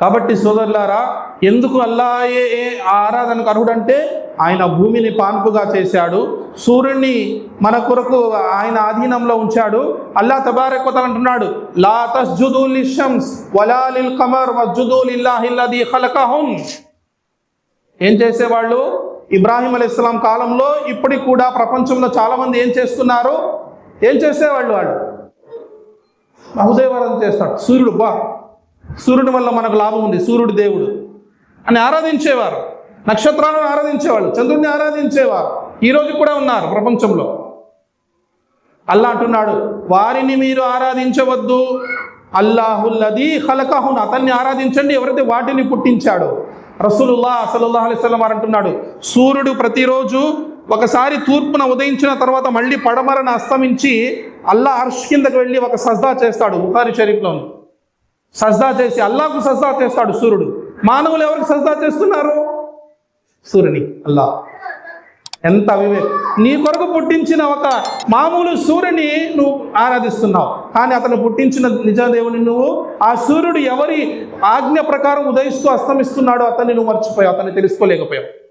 కాబట్టి సోదరులారా ఎందుకు అల్లాయే ఆరాధనకు అర్హుడంటే ఆయన భూమిని పాన్పుగా చేశాడు సూర్యుడిని మన కొరకు ఆయన ఆధీనంలో ఉంచాడు అల్లా తబారకోతలు అంటున్నాడు లా తస్జుదు లిషమ్స్ వలా లిల్ కమర్ వస్జుదు లిల్లాహిల్లది ఖలకహున్ ఏం చేసేవాళ్ళు? ఇబ్రాహిం ఇస్లాం కాలంలో ఇప్పటికి కూడా ప్రపంచంలో చాలామంది ఏం చేస్తున్నారు? ఏం చేసేవాళ్ళు వాళ్ళు? బహుదేవారాధన చేస్తాడు. సూర్యుడు బా సూర్యుడి వల్ల మనకు లాభం ఉంది. సూర్యుడు దేవుడు. అని ఆరాధించేవారు. నక్షత్రాలను ఆరాధించేవాళ్ళు. చంద్రుడిని ఆరాధించేవారు. ఈరోజు కూడా ఉన్నారు ప్రపంచంలో. అల్లా అంటున్నాడు వారిని మీరు ఆరాధించవద్దు. అల్లాహుల్లది ఖలకహున్. అతన్ని ఆరాధించండి. ఎవరైతే వాటిని పుట్టించాడో. రసూలుల్లా అసలుల్లా అలైహి వారు అంటున్నాడు సూర్యుడు ప్రతిరోజు ఒకసారి తూర్పున ఉదయించిన తర్వాత మళ్ళీ పడమరను అస్తమించి అల్లా అర్ష్ కిందకు వెళ్ళి ఒక సజ్దా చేస్తాడు బుఖారి షరీఫ్లోను. సజ్దా చేసి అల్లాకు సజ్దా చేస్తాడు సూర్యుడు. మానవులు ఎవరికి సజ్దా చేస్తున్నారు? సూర్యుని అల్లా ఎంత వివే నీ కొరకు పుట్టించిన ఒక మామూలు సూర్యుని నువ్వు ఆరాధిస్తున్నావు. కానీ అతను పుట్టించిన నిజదేవుని నువ్వు ఆ సూర్యుడు ఎవరి ఆజ్ఞ ప్రకారం ఉదయిస్తూ అస్తమిస్తున్నాడో అతన్ని నువ్వు మర్చిపోయావు అతన్ని తెలుసుకోలేకపోయావు.